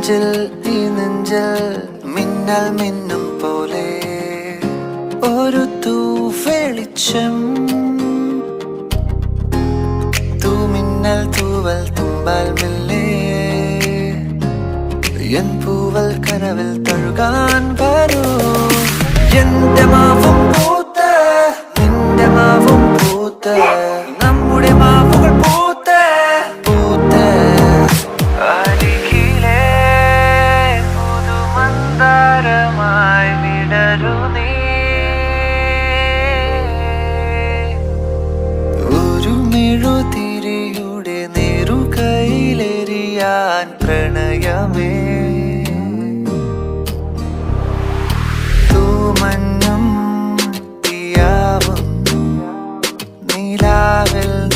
നെഞ്ചിൽ ഈ നെഞ്ചിൽ മിന്നൽ മിന്നും പോലെ. ഒരു തൂവെളിച്ചം. തൂമിന്നൽ തൂവൽ തുമ്പാൽ മില്ലേ. എൻ പൂവൽ കനവിൽ തഴുകാൻ വരൂ എന്റെ മാവും പൂത്ത് ഞാൻ പ്രണയമേ. തൂമന്നും തീയാവുന്നു. നിലാവിൽ